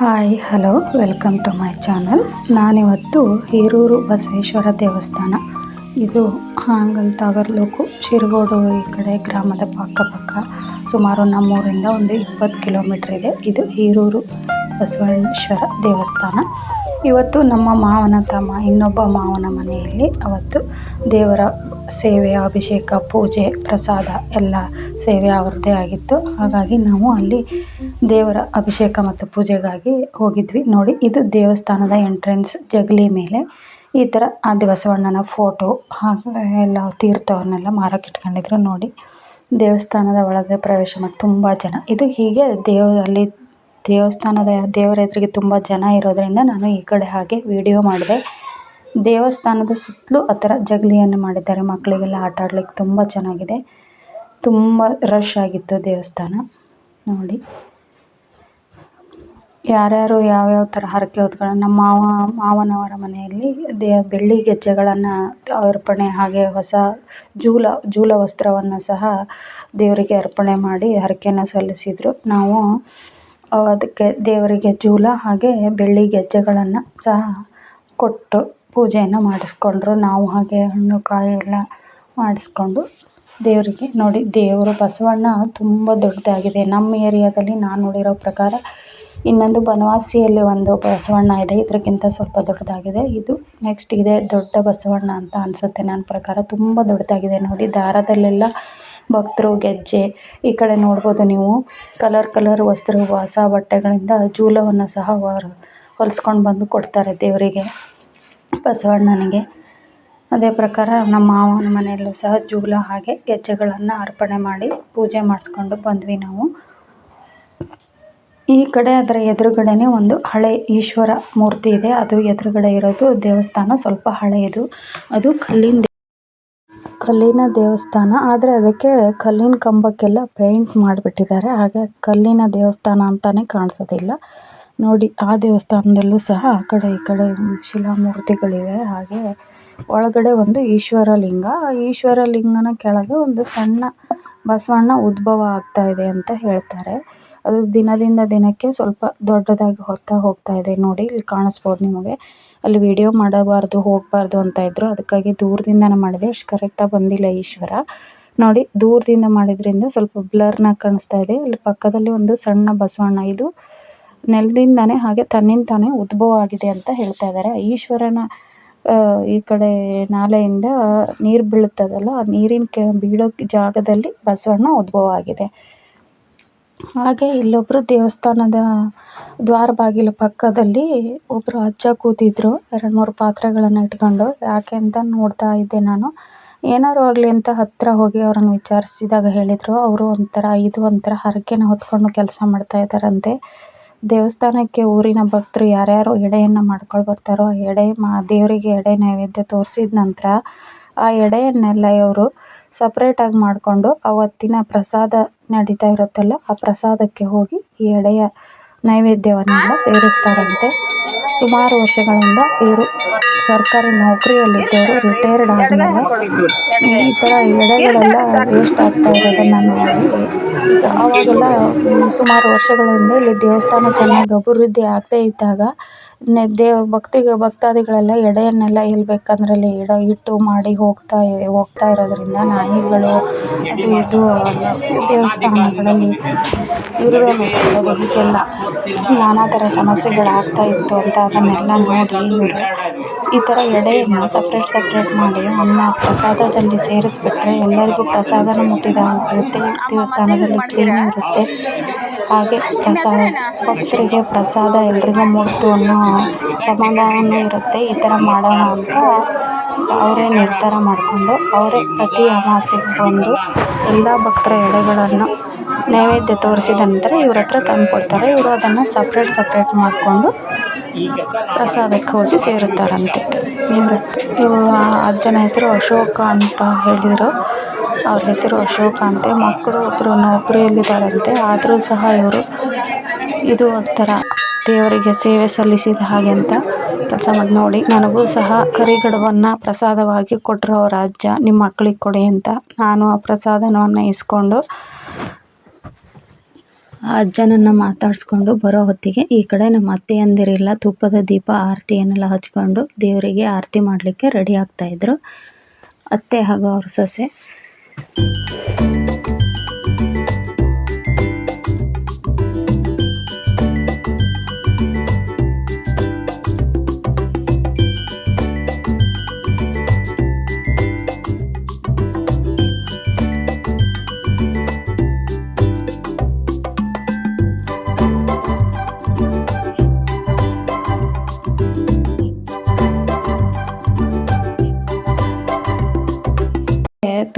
Hi, hello, welcome to my channel. ನಾನಿವತ್ತು ಹೀರೂರು ಬಸವೇಶ್ವರ ದೇವಸ್ಥಾನ. ಇದು ಹಾಂಗಲ್ ತಾಗರ್ಲೂಕು ಶಿರಗೋಡು ಈ ಕಡೆ ಗ್ರಾಮದ ಪಕ್ಕಪಕ್ಕ ಸುಮಾರು ನಮ್ಮೂರಿಂದ ಒಂದು ಇಪ್ಪತ್ತು ಕಿಲೋಮೀಟ್ರ್ ಇದೆ. ಇದು ಹೀರೂರು ಬಸವೇಶ್ವರ ದೇವಸ್ಥಾನ. ಇವತ್ತು ನಮ್ಮ ಮಾವನ ತಮ್ಮ, ಇನ್ನೊಬ್ಬ ಮಾವನ ಮನೆಯಲ್ಲಿ ಅವತ್ತು ದೇವರ ಸೇವೆ, ಅಭಿಷೇಕ, ಪೂಜೆ, ಪ್ರಸಾದ ಎಲ್ಲ ಸೇವೆ ಅವ್ರದ್ದೇ ಆಗಿತ್ತು. ಹಾಗಾಗಿ ನಾವು ಅಲ್ಲಿ ದೇವರ ಅಭಿಷೇಕ ಮತ್ತು ಪೂಜೆಗಾಗಿ ಹೋಗಿದ್ವಿ. ನೋಡಿ, ಇದು ದೇವಸ್ಥಾನದ ಎಂಟ್ರೆನ್ಸ್ ಜಗಲಿ ಮೇಲೆ. ಈ ಥರ ಆ ಬಸವಣ್ಣನ ಫೋಟೋ ಹಾಗೆ ಎಲ್ಲ ತೀರ್ಥವನ್ನೆಲ್ಲ ಮಾರಕ್ಕೆ ಇಟ್ಕೊಂಡಿದ್ರು ನೋಡಿ, ದೇವಸ್ಥಾನದ ಒಳಗೆ ಪ್ರವೇಶ ಮಾಡಿ ತುಂಬ ಜನ. ಇದು ಹೀಗೆ ದೇವ ಅಲ್ಲಿ ದೇವಸ್ಥಾನದ ದೇವರ ಎದುರಿಗೆ ತುಂಬ ಜನ ಇರೋದರಿಂದ ನಾನು ಈ ಕಡೆ ಹಾಗೆ ವಿಡಿಯೋ ಮಾಡಿದೆ. ದೇವಸ್ಥಾನದ ಸುತ್ತಲೂ ಆ ಥರ ಜಗಲಿಯನ್ನು ಮಾಡಿದ್ದಾರೆ. ಮಕ್ಕಳಿಗೆಲ್ಲ ಆಟ ಆಡ್ಲಿಕ್ಕೆ ತುಂಬ ಚೆನ್ನಾಗಿದೆ. ತುಂಬ ರಶ್ ಆಗಿತ್ತು ದೇವಸ್ಥಾನ. ನೋಡಿ. ಯಾರ್ಯಾರು ಯಾವ್ಯಾವ ಹೊತ್ಕೊಳ್ಳೋ ನಮ್ಮ ಮಾವ, ಮಾವನವರ ಮನೆಯಲ್ಲಿ ದೇ, ಬೆಳ್ಳಿ ಗೆಜ್ಜೆಗಳನ್ನು ಅರ್ಪಣೆ ಹಾಗೆ ಹೊಸ ಜೂಲ ಜೂಲ ವಸ್ತ್ರವನ್ನು ಸಹ ದೇವರಿಗೆ ಅರ್ಪಣೆ ಮಾಡಿ ಹರಕೆನ ಸಲ್ಲಿಸಿದರು. ನಾವು ಅದಕ್ಕೆ ದೇವರಿಗೆ ಜೂಲ ಹಾಗೆ ಬೆಳ್ಳಿ ಗೆಜ್ಜೆಗಳನ್ನು ಸಹ ಕೊಟ್ಟು ಪೂಜೆಯನ್ನು ಮಾಡಿಸ್ಕೊಂಡ್ರು. ನಾವು ಹಾಗೆ ಹಣ್ಣು, ಕಾಯಿ ಎಲ್ಲ ಮಾಡಿಸ್ಕೊಂಡು ದೇವರಿಗೆ ನೋಡಿ, ದೇವರು ಬಸವಣ್ಣ ತುಂಬ ದೊಡ್ಡದಾಗಿದೆ. ನಮ್ಮ ಏರಿಯಾದಲ್ಲಿ ನಾನು ನೋಡಿರೋ ಪ್ರಕಾರ ಇನ್ನೊಂದು ಬನವಾಸಿಯಲ್ಲಿ ಒಂದು ಬಸವಣ್ಣ ಇದೆ. ಇದಕ್ಕಿಂತ ಸ್ವಲ್ಪ ದೊಡ್ಡದಾಗಿದೆ. ಇದು ನೆಕ್ಸ್ಟ್ ಇದೆ. ದೊಡ್ಡ ಬಸವಣ್ಣ ಅಂತ ಅನ್ಸುತ್ತೆ ನನ್ನ ಪ್ರಕಾರ. ತುಂಬ ದೊಡ್ಡದಾಗಿದೆ ನೋಡಿ. ದಾರದಲ್ಲೆಲ್ಲ ಭಕ್ತರು, ಗೆಜ್ಜೆ ಈ ಕಡೆ ನೋಡ್ಬೋದು ನೀವು. ಕಲರ್ ಕಲರ್ ವಸ್ತ್ರ ಹೊಸ ಬಟ್ಟೆಗಳಿಂದ ಜೂಲವನ್ನು ಸಹ ಹೊಲ್ಸ್ಕೊಂಡು ಬಂದು ಕೊಡ್ತಾರೆ ದೇವರಿಗೆ, ಬಸವಣ್ಣನಿಗೆ. ಅದೇ ಪ್ರಕಾರ ನಮ್ಮ ಮಾವನ ಮನೆಯಲ್ಲೂ ಸಹ ಜೂಲ ಹಾಗೆ ಗೆಜ್ಜೆಗಳನ್ನು ಅರ್ಪಣೆ ಮಾಡಿ ಪೂಜೆ ಮಾಡಿಸ್ಕೊಂಡು ಬಂದ್ವಿ ನಾವು. ಈ ಕಡೆ ಅದರ ಎದುರುಗಡೆನೆ ಒಂದು ಹಳೆ ಈಶ್ವರ ಮೂರ್ತಿ ಇದೆ. ಅದು ಎದುರುಗಡೆ ಇರೋದು ದೇವಸ್ಥಾನ. ಸ್ವಲ್ಪ ಹಳೆಯದು ಅದು ಕಲ್ಲಿನ ಕಲ್ಲಿನ ದೇವಸ್ಥಾನ. ಆದರೆ ಅದಕ್ಕೆ ಕಲ್ಲಿನ ಕಂಬಕ್ಕೆಲ್ಲ ಪೇಂಟ್ ಮಾಡಿಬಿಟ್ಟಿದ್ದಾರೆ. ಹಾಗೆ ಕಲ್ಲಿನ ದೇವಸ್ಥಾನ ಅಂತಾನೆ ಕಾಣಿಸೋದಿಲ್ಲ. ನೋಡಿ, ಆ ದೇವಸ್ಥಾನದಲ್ಲೂ ಸಹ ಆ ಕಡೆ ಈ ಕಡೆ ಶಿಲಾಮೂರ್ತಿಗಳಿವೆ. ಹಾಗೆ ಒಳಗಡೆ ಒಂದು ಈಶ್ವರ ಲಿಂಗ ಈಶ್ವರ ಲಿಂಗನ ಕೆಳಗೆ ಒಂದು ಸಣ್ಣ ಬಸವಣ್ಣ ಉದ್ಭವ ಆಗ್ತಾ ಇದೆ ಅಂತ ಹೇಳ್ತಾರೆ. ಅದು ದಿನದಿಂದ ದಿನಕ್ಕೆ ಸ್ವಲ್ಪ ದೊಡ್ಡದಾಗಿ ಹೋಗ್ತಾ ಹೋಗ್ತಾ ಇದೆ. ನೋಡಿ, ಇಲ್ಲಿ ಕಾಣಿಸ್ಬೋದು ನಿಮಗೆ. ಅಲ್ಲಿ ವಿಡಿಯೋ ಮಾಡಬಾರ್ದು, ಹೋಗಬಾರ್ದು ಅಂತ ಇದ್ರು. ಅದಕ್ಕಾಗಿ ದೂರದಿಂದನೇ ಮಾಡಿದೆ. ಅಷ್ಟು ಕರೆಕ್ಟಾಗಿ ಬಂದಿಲ್ಲ ಈಶ್ವರ ನೋಡಿ, ದೂರದಿಂದ ಮಾಡಿದ್ರಿಂದ ಸ್ವಲ್ಪ ಬ್ಲರ್ನಾಗಿ ಕಾಣಿಸ್ತಾ ಇದೆ. ಅಲ್ಲಿ ಪಕ್ಕದಲ್ಲಿ ಒಂದು ಸಣ್ಣ ಬಸವಣ್ಣ. ಇದು ನೆಲದಿಂದಾನೇ ಹಾಗೆ ತನ್ನಿಂದ ತಾನೇ ಉದ್ಭವ ಆಗಿದೆ ಅಂತ ಹೇಳ್ತಾ ಇದ್ದಾರೆ. ಈಶ್ವರನ ಈ ಕಡೆ ನಾಲೆಯಿಂದ ನೀರು ಬೀಳುತ್ತದಲ್ಲ, ಆ ನೀರಿನ ಕೆ, ಬೀಳೋ ಜಾಗದಲ್ಲಿ ಬಸವಣ್ಣ ಉದ್ಭವ ಆಗಿದೆ. ಹಾಗೆ ಇಲ್ಲೊಬ್ರು ದೇವಸ್ಥಾನದ ದ್ವಾರ ಬಾಗಿಲ ಪಕ್ಕದಲ್ಲಿ ಒಬ್ಬರು ಅಜ್ಜ ಕೂತಿದ್ರು. ಎರಡು ಮೂರು ಪಾತ್ರೆಗಳನ್ನು ಇಟ್ಕೊಂಡು. ಯಾಕೆ ಅಂತ ನೋಡ್ತಾ ಇದ್ದೆ ನಾನು. ಏನಾರು ಆಗಲಿ ಅಂತ ಹತ್ತಿರ ಹೋಗಿ ಅವ್ರನ್ನ ವಿಚಾರಿಸಿದಾಗ ಹೇಳಿದರು. ಅವರು ಒಂಥರ ಇದು ಒಂಥರ ಹರಕೆನ ಹೊತ್ಕೊಂಡು ಕೆಲಸ ಮಾಡ್ತಾ ಇದ್ದಾರಂತೆ. ದೇವಸ್ಥಾನಕ್ಕೆ ಊರಿನ ಭಕ್ತರು ಯಾರ್ಯಾರು ಎಡೆಯನ್ನು ಮಾಡ್ಕೊಂಡು ಬರ್ತಾರೋ ಆ ಎಡೆ ಮಾ ದೇವರಿಗೆ ಎಡೆ ನೈವೇದ್ಯ ತೋರಿಸಿದ ನಂತರ ಆ ಎಡೆಯನ್ನೆಲ್ಲ ಇವರು ಸಪ್ರೇಟಾಗಿ ಮಾಡಿಕೊಂಡು ಅವತ್ತಿನ ಪ್ರಸಾದ ನಡೀತಾ ಇರುತ್ತಲ್ಲ, ಆ ಪ್ರಸಾದಕ್ಕೆ ಹೋಗಿ ಈ ಎಡೆಯ ನೈವೇದ್ಯವನ್ನೆಲ್ಲ ಸೇರಿಸ್ತಾರಂತೆ. ಸುಮಾರು ವರ್ಷಗಳಿಂದ ಇವರು ಸರ್ಕಾರಿ ನೌಕರಿಯಲ್ಲಿದ್ದವರು ರಿಟೈರ್ಡ್ ಆದಮೇಲೆ ಈ ಥರ ಎಡೆಗಳೆಲ್ಲ ವೇಸ್ಟ್ ಆಗ್ತಾ ಇರೋದನ್ನು ನೋಡಿ. ಆವಾಗೆಲ್ಲ ಸುಮಾರು ವರ್ಷಗಳಿಂದ ಇಲ್ಲಿ ದೇವಸ್ಥಾನ ಚೆನ್ನಾಗಿ ಅಭಿವೃದ್ಧಿ ಆಗದೇ ಇದ್ದಾಗ ದೇವ, ಭಕ್ತಿಗೆ, ಭಕ್ತಾದಿಗಳೆಲ್ಲ ಎಡೆಯನ್ನೆಲ್ಲ ಎಲ್ಲಿ ಬೇಕಂದ್ರೆ ಅಲ್ಲಿ ಇಡ, ಇಟ್ಟು ಮಾಡಿ ಹೋಗ್ತಾ ಹೋಗ್ತಾ ಇರೋದರಿಂದ ನಾಯಿಗಳು, ಅದು ಇದು, ದೇವಸ್ಥಾನಗಳಲ್ಲಿ ಇರುವೆ ಹೀಗೆಲ್ಲ ನಾನಾ ಥರ ಸಮಸ್ಯೆಗಳಾಗ್ತಾ ಇತ್ತು ಅಂತ ಅದನ್ನೆಲ್ಲ ನೋಡಿ ಈ ಥರ ಎಡೆಯನ್ನು ಸಪ್ರೇಟ್ ಸಪ್ರೇಟ್ ಮಾಡಿ ಅನ್ನ ಪ್ರಸಾದದಲ್ಲಿ ಸೇರಿಸ್ಬಿಟ್ರೆ ಎಲ್ಲರಿಗೂ ಪ್ರಸಾದನ ಮುಟ್ಟಿದ ದೇವಸ್ಥಾನದಲ್ಲಿ ಕ್ಲೀನ್ ಇರುತ್ತೆ. ಹಾಗೆ ಪ್ರಸಾದ, ಭಕ್ತರಿಗೆ ಪ್ರಸಾದ ಎಲ್ರಿಗೂ ಮುಟ್ಟು ಅನ್ನೋ ಸಮಾಧಾನವೂ ಇರುತ್ತೆ, ಈ ಥರ ಮಾಡೋಣ ಅಂತ ಅವರೇ ನಿರ್ಧಾರ ಮಾಡಿಕೊಂಡು ಅವರೇ ಪ್ರತಿ ಅಮಾವಾಸ್ಯೆಗೆ ಬಂದು ಎಲ್ಲ ಭಕ್ತರ ಎಡೆಗಳನ್ನು ನೈವೇದ್ಯ ತೋರಿಸಿದ ನಂತರ ಇವ್ರ ಹತ್ರ ತಂದು ಕೊಡ್ತಾರೆ. ಇವರು ಅದನ್ನು ಸಪ್ರೇಟ್ ಸಪ್ರೇಟ್ ಮಾಡಿಕೊಂಡು ಪ್ರಸಾದಕ್ಕೆ ಹೋಗಿ ಸೇರುತ್ತಾರಂತೆ ಇವ್ರ ಅಜ್ಜನ ಹೆಸರು ಅಶೋಕ ಅಂತ ಹೇಳಿದರು. ಅವ್ರ ಹೆಸರು ಅಶೋಕ ಅಂತೆ. ಮಕ್ಕಳು ಒಬ್ಬರು ನೌಕರಿಯಲ್ಲಿದ್ದಾರಂತೆ ಆದರೂ ಸಹ ಇವರು ಇದು ಒಂಥರ ದೇವರಿಗೆ ಸೇವೆ ಸಲ್ಲಿಸಿದ ಹಾಗೆ ಅಂತ ಕೆಲಸ ಮಾಡಿ ನೋಡಿ. ನನಗೂ ಸಹ ಕರಿಗಡವನ್ನ ಪ್ರಸಾದವಾಗಿ ಕೊಟ್ಟರು ಅವರ ಅಜ್ಜ ನಿಮ್ಮ ಮಕ್ಕಳಿಗೆ ಕೊಡಿ ಅಂತ ನಾನು ಆ ಪ್ರಸಾದನವನ್ನು ಇಸ್ಕೊಂಡು ಆ ಅಜ್ಜನನ್ನು ಮಾತಾಡಿಸ್ಕೊಂಡು ಬರೋ ಹೊತ್ತಿಗೆ ಈ ಕಡೆ ನಮ್ಮ ಅತ್ತೆಯಂದಿರಿಲ್ಲ ತುಪ್ಪದ ದೀಪ, ಆರತಿಯನ್ನೆಲ್ಲ ಹಚ್ಕೊಂಡು ದೇವರಿಗೆ ಆರತಿ ಮಾಡಲಿಕ್ಕೆ ರೆಡಿ ಆಗ್ತಾಯಿದ್ರು ಅತ್ತೆ ಹಾಗೂ ಅವ್ರ ಸೊಸೆ.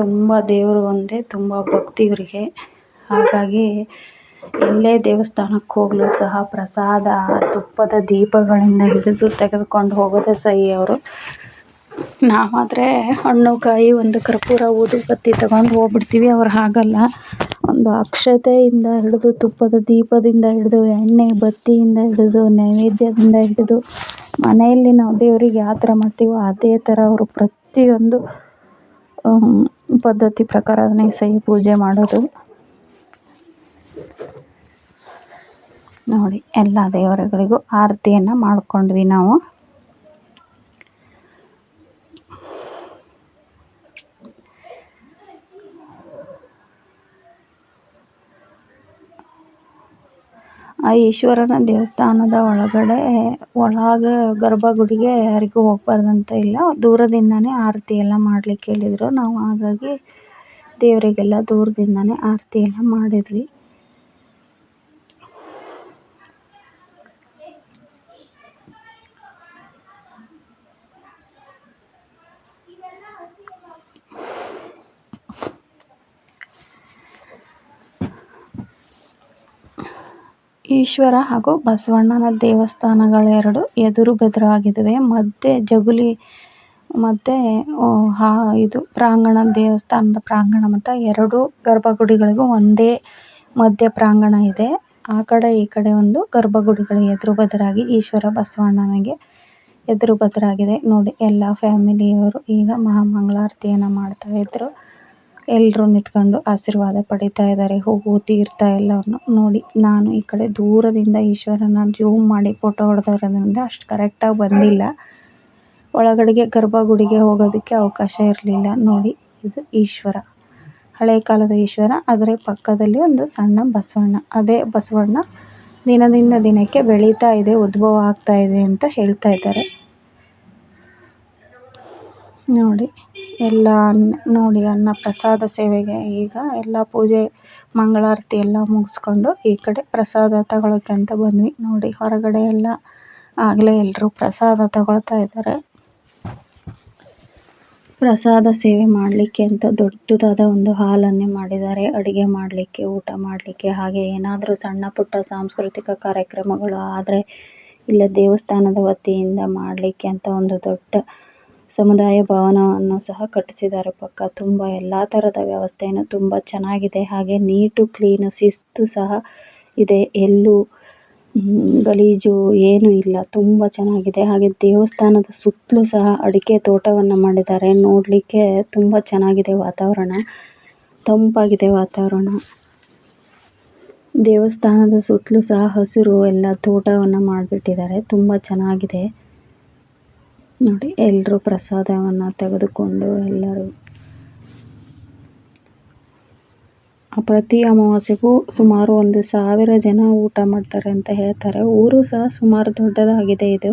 ತುಂಬ ದೇವರು ಒಂದೇ ತುಂಬ ಭಕ್ತಿ ಇವರಿಗೆ ಹಾಗಾಗಿ ಎಲ್ಲೇ ದೇವಸ್ಥಾನಕ್ಕೆ ಹೋಗಲು ಸಹ ಪ್ರಸಾದ, ತುಪ್ಪದ ದೀಪಗಳಿಂದ ಹಿಡಿದು ತೆಗೆದುಕೊಂಡು ಹೋಗೋದೇ ಸಹಿ ಅವರು. ನಾವಾದರೆ ಹಣ್ಣು, ಕಾಯಿ, ಒಂದು ಕರ್ಪೂರ ಊದುಬತ್ತಿ ತಗೊಂಡು ಹೋಗ್ಬಿಡ್ತೀವಿ. ಅವ್ರು ಹಾಗಲ್ಲ. ಒಂದು ಅಕ್ಷತೆಯಿಂದ ಹಿಡಿದು, ತುಪ್ಪದ ದೀಪದಿಂದ ಹಿಡಿದು, ಎಣ್ಣೆ ಬತ್ತಿಯಿಂದ ಹಿಡಿದು, ನೈವೇದ್ಯದಿಂದ ಹಿಡಿದು, ಮನೆಯಲ್ಲಿ ನಾವು ದೇವರಿಗೆ ಯಾವ ಥರ ಮಾಡ್ತೀವೋ ಅದೇ ಥರ ಅವರು ಪ್ರತಿಯೊಂದು ಪದ್ಧತಿ ಪ್ರಕಾರನೇ ಸಹಿ ಪೂಜೆ ಮಾಡೋದು. ನೋಡಿ ಎಲ್ಲ ದೇವರುಗಳಿಗೂ ಆರತಿಯನ್ನು ಮಾಡಿಕೊಂಡ್ವಿ ನಾವು. ಆ ಈಶ್ವರನ ದೇವಸ್ಥಾನದ ಒಳಗಡೆ, ಒಳಗ ಗರ್ಭಗುಡಿಗೆ ಯಾರಿಗೂ ಅಂತ ಇಲ್ಲ. ದೂರದಿಂದನೇ ಆರತಿ ಎಲ್ಲ ಮಾಡ್ಲಿಕ್ಕೆ ಹೇಳಿದ್ರು. ನಾವು ಹಾಗಾಗಿ ದೇವರಿಗೆಲ್ಲ ದೂರದಿಂದನೇ ಆರತಿ ಎಲ್ಲ ಮಾಡಿದ್ವಿ. ಈಶ್ವರ ಹಾಗೂ ಬಸವಣ್ಣನ ದೇವಸ್ಥಾನಗಳೆರಡು ಎದುರು ಬೆದುರಾಗಿದ್ದಾವೆ. ಮತ್ತೆ ಜಗುಲಿ ಮತ್ತೆ ಹಾ, ಇದು ಪ್ರಾಂಗಣ, ದೇವಸ್ಥಾನದ ಪ್ರಾಂಗಣ ಮತ್ತು ಎರಡು ಗರ್ಭಗುಡಿಗಳಿಗೂ ಒಂದೇ ಮಧ್ಯ ಪ್ರಾಂಗಣ ಇದೆ. ಆ ಕಡೆ ಈ ಕಡೆ ಒಂದು ಗರ್ಭಗುಡಿಗಳು ಎದುರು ಬದರಾಗಿ ಈಶ್ವರ ಬಸವಣ್ಣನಿಗೆ ಎದುರು ಬದರಾಗಿದೆ. ನೋಡಿ, ಎಲ್ಲ ಫ್ಯಾಮಿಲಿಯವರು ಈಗ ಮಹಾಮಂಗಳಾರತಿಯನ್ನು ಮಾಡ್ತಾಯಿದ್ರು ಎಲ್ಲರೂ ನಿಂತ್ಕೊಂಡು ಆಶೀರ್ವಾದ ಪಡೀತಾ ಇದ್ದಾರೆ ಹೂವು ತೀರ್ಥ ಎಲ್ಲವನ್ನು ನೋಡಿ. ನಾನು ಈ ಕಡೆ ದೂರದಿಂದ ಈಶ್ವರನ ಜೂಮ್ ಮಾಡಿ ಫೋಟೋ ಹೊಡೆದಿರೋದ್ರಿಂದ ಅಷ್ಟು ಕರೆಕ್ಟಾಗಿ ಬಂದಿಲ್ಲ. ಒಳಗಡೆಗೆ ಗರ್ಭಗುಡಿಗೆ ಹೋಗೋದಕ್ಕೆ ಅವಕಾಶ ಇರಲಿಲ್ಲ. ನೋಡಿ, ಇದು ಈಶ್ವರ. ಹಳೆ ಕಾಲದ ಈಶ್ವರ ಅದರ ಪಕ್ಕದಲ್ಲಿ ಒಂದು ಸಣ್ಣ ಬಸವಣ್ಣ. ಅದೇ ಬಸವಣ್ಣ ದಿನದಿಂದ ದಿನಕ್ಕೆ ಬೆಳೀತಾ ಇದೆ, ಉದ್ಭವ ಆಗ್ತಾ ಇದೆ ಅಂತ ಹೇಳ್ತಾ ಇದ್ದಾರೆ. ನೋಡಿ. ಎಲ್ಲ ನೋಡಿ ಅನ್ನ ಪ್ರಸಾದ ಸೇವೆಗೆ ಈಗ ಎಲ್ಲ ಪೂಜೆ, ಮಂಗಳಾರತಿ ಎಲ್ಲ ಮುಗಿಸ್ಕೊಂಡು ಈ ಕಡೆ ಪ್ರಸಾದ ತಗೊಳ್ಳೋಕೆ ಅಂತ ಬಂದ್ವಿ. ನೋಡಿ ಹೊರಗಡೆ ಎಲ್ಲ ಆಗಲೇ ಎಲ್ಲರೂ ಪ್ರಸಾದ ತಗೊಳ್ತಾ ಇದ್ದಾರೆ. ಪ್ರಸಾದ ಸೇವೆ ಮಾಡಲಿಕ್ಕೆ ಅಂತ ದೊಡ್ಡದಾದ ಒಂದು ಹಾಲನ್ನೇ ಮಾಡಿದ್ದಾರೆ. ಅಡುಗೆ ಮಾಡಲಿಕ್ಕೆ, ಊಟ ಮಾಡಲಿಕ್ಕೆ, ಹಾಗೆ ಏನಾದರೂ ಸಣ್ಣ ಪುಟ್ಟ ಸಾಂಸ್ಕೃತಿಕ ಕಾರ್ಯಕ್ರಮಗಳು ಆದರೆ ಇಲ್ಲ ದೇವಸ್ಥಾನದ ವತಿಯಿಂದ ಮಾಡಲಿಕ್ಕೆ ಅಂತ ಒಂದು ದೊಡ್ಡ ಸಮುದಾಯ ಭವನವನ್ನು ಸಹ ಕಟ್ಟಿಸಿದ್ದಾರೆ ಪಕ್ಕ. ತುಂಬ ಎಲ್ಲ ತರದ ವ್ಯವಸ್ಥೆಯನ್ನು ತುಂಬ ಚೆನ್ನಾಗಿದೆ. ಹಾಗೆ ನೀಟು, ಕ್ಲೀನು ಶಿಸ್ತು ಸಹ ಇದೆ. ಎಲ್ಲೂ ಗಲೀಜು ಏನು ಇಲ್ಲ. ತುಂಬ ಚೆನ್ನಾಗಿದೆ. ಹಾಗೆ ದೇವಸ್ಥಾನದ ಸುತ್ತಲೂ ಸಹ ಅಡಿಕೆ ತೋಟವನ್ನು ಮಾಡಿದ್ದಾರೆ. ನೋಡಲಿಕ್ಕೆ ತುಂಬ ಚೆನ್ನಾಗಿದೆ ವಾತಾವರಣ. ತಂಪಾಗಿದೆ ವಾತಾವರಣ. ದೇವಸ್ಥಾನದ ಸುತ್ತಲೂ ಸಹ ಹಸಿರು ಎಲ್ಲ ತೋಟವನ್ನು ಮಾಡಿಬಿಟ್ಟಿದ್ದಾರೆ. ತುಂಬ ಚೆನ್ನಾಗಿದೆ. ನೋಡಿ ಎಲ್ಲರೂ ಪ್ರಸಾದವನ್ನು ತೆಗೆದುಕೊಂಡು ಎಲ್ಲರೂ. ಪ್ರತಿ ಅಮಾವಾಸ್ಯೆಗೂ ಸುಮಾರು ಒಂದು ಸಾವಿರ ಜನ ಊಟ ಮಾಡ್ತಾರೆ ಅಂತ ಹೇಳ್ತಾರೆ. ಊರು ಸಹ ಸುಮಾರು ದೊಡ್ಡದಾಗಿದೆ ಇದು.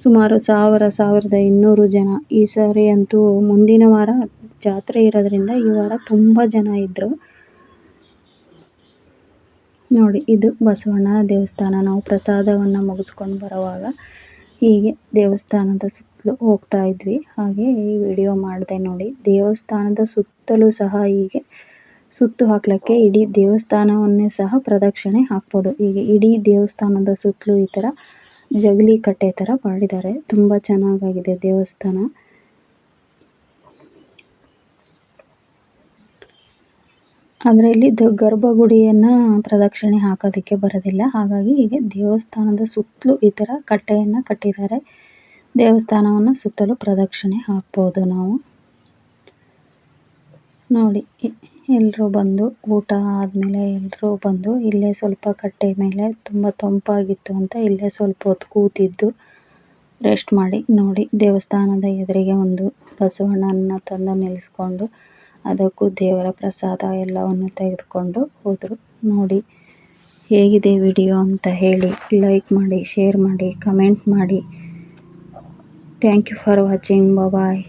ಸುಮಾರು ಸಾವಿರ, ಸಾವಿರದ ಇನ್ನೂರು ಜನ. ಈ ಸಾರಿ ಅಂತೂ ಮುಂದಿನ ವಾರ ಜಾತ್ರೆ ಇರೋದ್ರಿಂದ ಈ ವಾರ ತುಂಬ ಜನ ಇದ್ದರು ನೋಡಿ, ಇದು ಬಸವಣ್ಣ ದೇವಸ್ಥಾನ. ನಾವು ಪ್ರಸಾದವನ್ನು ಮುಗಿಸ್ಕೊಂಡು ಬರೋವಾಗ ಹೀಗೆ ದೇವಸ್ಥಾನದ ಸುತ್ತಲೂ ಹೋಗ್ತಾ ಇದ್ವಿ. ಹಾಗೆ ಈ ವಿಡಿಯೋ ಮಾಡಿದೆ ನೋಡಿ. ದೇವಸ್ಥಾನದ ಸುತ್ತಲೂ ಸಹ ಹೀಗೆ ಸುತ್ತು ಹಾಕ್ಲಿಕ್ಕೆ ಇಡೀ ದೇವಸ್ಥಾನವನ್ನೇ ಸಹ ಪ್ರದಕ್ಷಿಣೆ ಹಾಕ್ಬೋದು. ಹೀಗೆ ಇಡೀ ದೇವಸ್ಥಾನದ ಸುತ್ತಲೂ ಈ ಥರ ಜಗಲಿ ಕಟ್ಟೆ ಥರ ಮಾಡಿದ್ದಾರೆ. ತುಂಬ ಚೆನ್ನಾಗಾಗಿದೆ ದೇವಸ್ಥಾನ. ಆದರೆ ಇಲ್ಲಿ ಗರ್ಭಗುಡಿಯನ್ನ ಪ್ರದಕ್ಷಿಣೆ ಹಾಕೋದಕ್ಕೆ ಬರೋದಿಲ್ಲ. ಹಾಗಾಗಿ ಹೀಗೆ ದೇವಸ್ಥಾನದ ಸುತ್ತಲೂ ಈ ತರ ಕಟ್ಟೆಯನ್ನ ಕಟ್ಟಿದ್ದಾರೆ. ದೇವಸ್ಥಾನವನ್ನು ಸುತ್ತಲೂ ಪ್ರದಕ್ಷಿಣೆ ಹಾಕ್ಬೋದು ನಾವು. ನೋಡಿ ಎಲ್ಲರೂ ಬಂದು ಊಟ ಆದಮೇಲೆ ಎಲ್ಲರೂ ಬಂದು ಇಲ್ಲೇ ಸ್ವಲ್ಪ ಕಟ್ಟೆ ಮೇಲೆ ತುಂಬ ತಂಪಾಗಿತ್ತು ಅಂತ ಇಲ್ಲೇ ಸ್ವಲ್ಪ ಹೊತ್ತು ಕೂತಿದ್ದು ರೆಸ್ಟ್ ಮಾಡಿ ನೋಡಿ ದೇವಸ್ಥಾನದ ಎದುರಿಗೆ ಒಂದು ಬಸವಣ್ಣನ ತಂದು ನಿಲ್ಲಿಸ್ಕೊಂಡು ಅದಕ್ಕೂ ದೇವರ ಪ್ರಸಾದ ಎಲ್ಲವನ್ನು ತೆಗೆದುಕೊಂಡು ಹೋದರು. ನೋಡಿ, ಹೇಗಿದೆ ವಿಡಿಯೋ ಅಂತ ಹೇಳಿ ಲೈಕ್ ಮಾಡಿ ಶೇರ್ ಮಾಡಿ ಕಮೆಂಟ್ ಮಾಡಿ. Thank you for watching bye